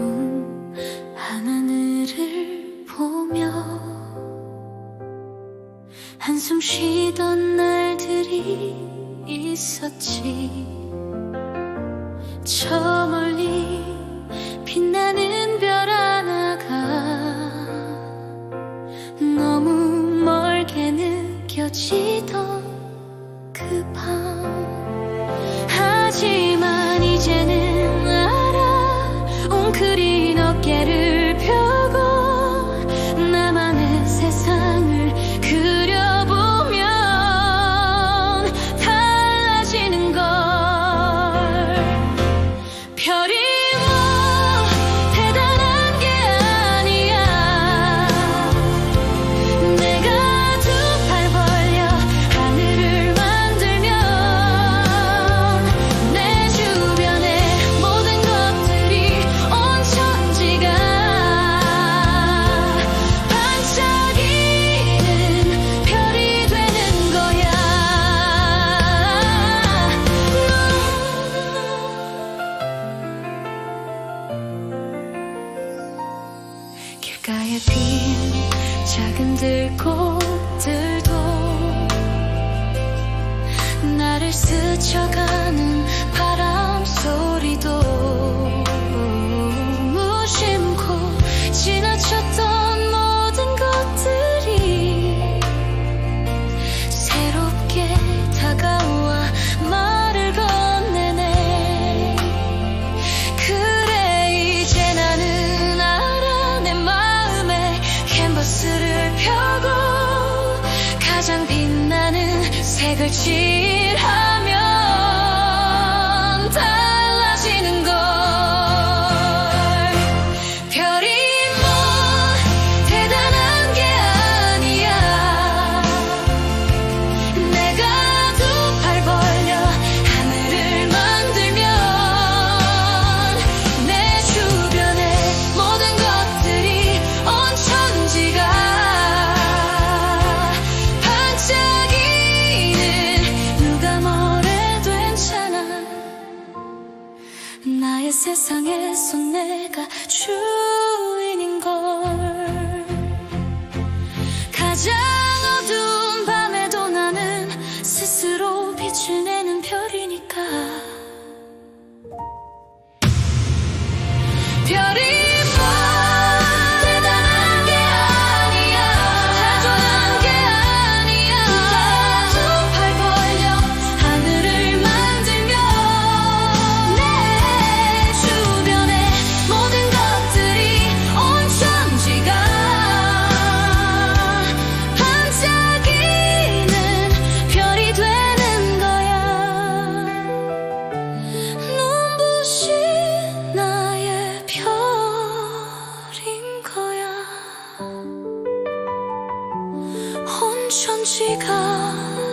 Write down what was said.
푸른 하늘을 보며 한숨 쉬던 날들이 있었지. 저 멀리 빛나는 별 하나가 너무 멀게 느껴지던 그밤. 별이 귓가에 핀 작은 들꽃들도 나를 스쳐가 가장 빛나는 색을 칠하 세상에서 내가 唱几歌。